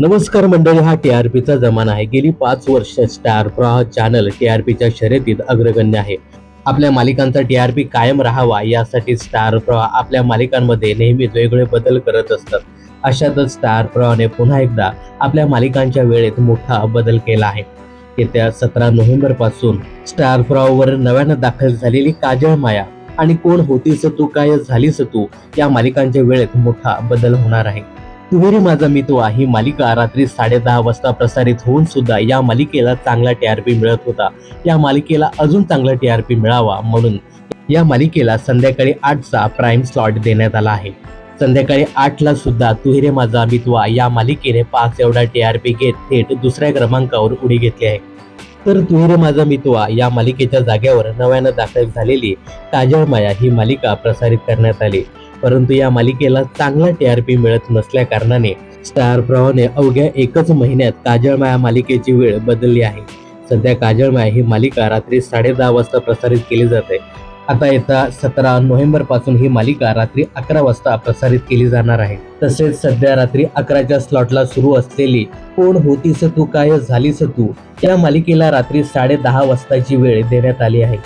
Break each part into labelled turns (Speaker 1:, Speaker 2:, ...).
Speaker 1: नमस्कार मंडळी हा टी आर पीचा जमाना आहे. गेली पाच वर्ष स्टार प्रवाह चॅनल टी आर पीच्या शर्यतीत अग्रगण्य आहे. आपल्या मालिकांचा टी आर पी कायम राहावा यासाठी स्टार प्रवाह आपल्या मालिकांमध्ये नेहमीच वेगवेगळे बदल करत असतात. अशातच स्टार प्रवाहने पुन्हा एकदा आपल्या मालिकांच्या वेळेत मोठा बदल केला आहे. येत्या सतरा नोव्हेंबरपासून स्टार प्रवाहावर नव्यानं दाखल झालेली काजळ माया आणि कोण होतीस तू काय झालीस तू या मालिकांच्या वेळेत मोठा बदल होणार आहे. तुहेरी माझा मितवा ही मालिका रात्री साडेदहा वाजता प्रसारित होऊन सुद्धा या मालिकेला चांगला टीआरपी मिळत होता. या मालिकेला अजून चांगला टीआरपी मिळावा म्हणून या मालिकेला संध्याकाळी आठचा प्राईम स्लॉट देण्यात आला आहे. संध्याकाळी आठला सुद्धा तुहिरे माझा मितवा या मालिकेने पाच एवढा टीआरपी घेत थेट दुसऱ्या क्रमांकावर उडी घेतली आहे. तर तुहिरे माझा मितवा या मालिकेच्या जागेवर नव्यानं दाखल झालेली काजळ माया ही मालिका प्रसारित करण्यात आली. परंतु या मालिकेला चांगला टीआरपी मिळत नसल्या कारणाने स्टार प्रवाहने अवघ्या एकच महिन्यात काजळमाया मालिकेची वेळ बदलली आहे. सध्या काजळमाया ही मालिका रात्री साडे दहा वाजता प्रसारित केली जाते. आता येत्या सतरा नोव्हेंबरपासून ही मालिका रात्री अकरा वाजता प्रसारित केली जाणार आहे. तसेच सध्या रात्री अकराच्या स्लॉटला सुरू असलेली कोण होतीस तू काय झालीस तू या मालिकेला रात्री साडे दहा वाजताची वेळ देण्यात आली आहे.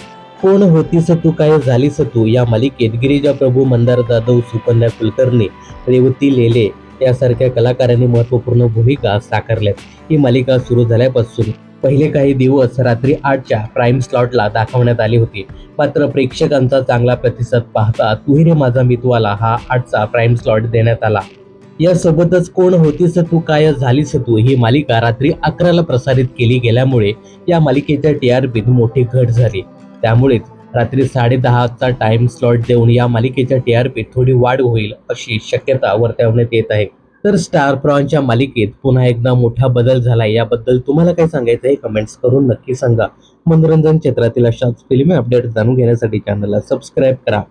Speaker 1: कोण होतीस तू काय झालीस तू? या मालिकेत गिरिजा प्रभू मंदार जाधव सुकन्या कुलकर्णी रेवती लेले यासारख्या कलाकारांनी महत्त्वपूर्ण भूमिका साकारल्या ही मालिका सुरू झाल्यापासून पहिले काही दिवस रात्री आठच्या प्राईम स्लॉटला दाखवण्यात आली होती. मात्र प्रेक्षकांचा चांगला प्रतिसाद पाहता तुहिरे माझा मितवाला हा आठचा प्राईम स्लॉट देण्यात आला. यासोबतच कोण होतीस तू काय झालीस तू? ही मालिका रात्री अकराला प्रसारित केली गेल्यामुळे या मालिकेच्या टी आर पीत मोठी घट झाली. त्यामुळेच रात्री साडेदहाचा टाइम स्लॉट देऊन या मालिकेच्या टी आर पी थोडी वाढ होईल अशी शक्यता वर्तवण्यात येत आहे. तर स्टार प्रॉनच्या मालिकेत पुन्हा एकदा मोठा बदल झाला याबद्दल तुम्हाला काय सांगायचं आहे? कमेंट्स करून नक्की सांगा. मनोरंजन क्षेत्रातील अशाच फिल्मी अपडेट जाणून घेण्यासाठी चॅनलला सबस्क्राईब करा.